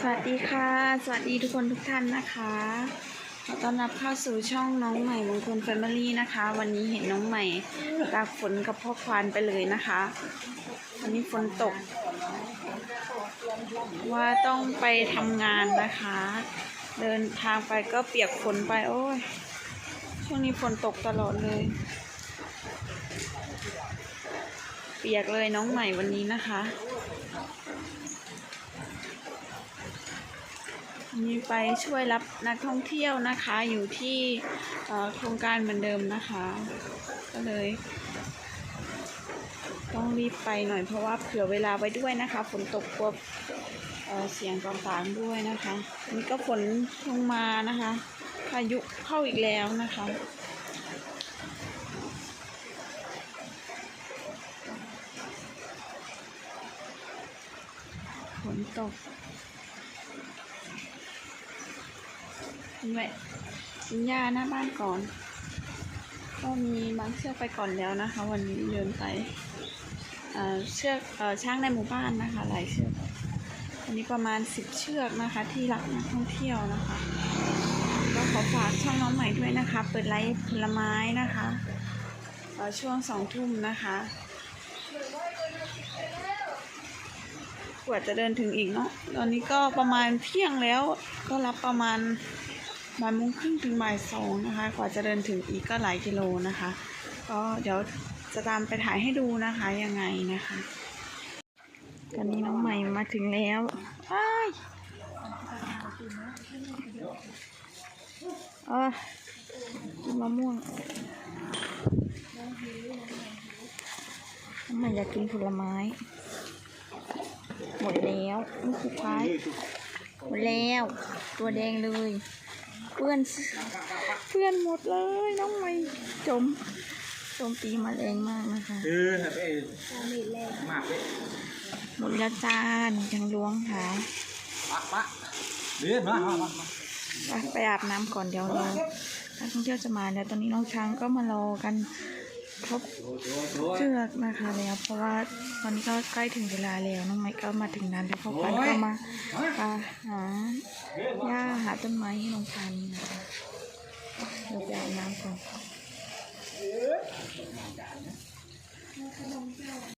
สวัสดีค่ะ สวัสดีทุกคนทุกท่านนะคะขอต้อนรับเข้าสู่ช่องน้องใหม่มงคลแฟมิลี่นะคะ วันนี้เห็นน้องใหม่ตากฝนกับพ่อควานไปเลยนะคะ วันนี้ฝนตก ว่าต้องไปทำงานนะคะ เดินทางไปก็เปียกฝนไปโอ้ยช่วงนี้ฝนตกตลอดเลย เปียกเลยน้องใหม่วันนี้นะคะ มีไปช่วยรับนักท่องเที่ยวนะคะ อยู่ที่โครงการเหมือนเดิมนะคะ ก็เลย ต้องรีบไปหน่อยเพราะว่าเผื่อเวลาไว้ด้วยนะคะฝนตกกลัวเเสียงต่างๆด้วยนะคะอันนี้ก็ฝนลงมานะคะพายุเข้าอีกแล้วนะคะฝนตก แวะกินหญ้าหน้าบ้านก่อน ก็มีบางเชือกไปก่อนแล้วนะคะ วันนี้เดินไปเชือกอ่อช้างในหมู่บ้านนะคะ หลายเชือกวันนี้ประมาณสิบเชือกนะคะ ที่รับนักท่องเที่ยวนะคะก็ขอฝากช่องน้องใหม่ด้วยนะคะ เปิดไลฟ์ผลไม้นะคะช่วงสองทุ่มนะคะกว่าจะเดินถึงอีกเนาะตอนนี้ก็ประมาณเที่ยงแล้วก็รับประมาณ บ่ายโมงครึ่งถึงบ่ายสองนะคะกว่าจะเดินถึงอีกก็หลายกิโลนะคะ ก็เดี๋ยวจะตามไปถ่ายให้ดูนะคะยังไงนะคะ ตอนนี้น้องใหม่มาถึงแล้วอ้ายเออกินมะม่วงน้องใหม่อยากกินผลไม้ หมดแล้วลูกสุดท้ายหมดแล้ว ตัวแดงเลย เพื่อนเพื่อนหมดเลยน้องไม่จมโจมตีมาแรงมากนะคะเออครับเอ้มากเลยหมดแล้วจ้าหนูยังล้วงหาปะปะเดือนมามามามาไปไปอาบน้ำก่อนเดี๋ยวเรานักท่องเที่ยวจะมาแล้วตอนนี้น้องช้างก็มารอกันครบเชือกนะคะแล้วเพราะว่าตอนนี้ก็ใกล้ถึงเวลาแล้วน้องไม้ก็มาถึงนั้นแล้วพ่อปันก็มาอ่าหา หญ้าหาต้นไม้ให้น้องพันนะคะเราไปอาบน้ำก่อน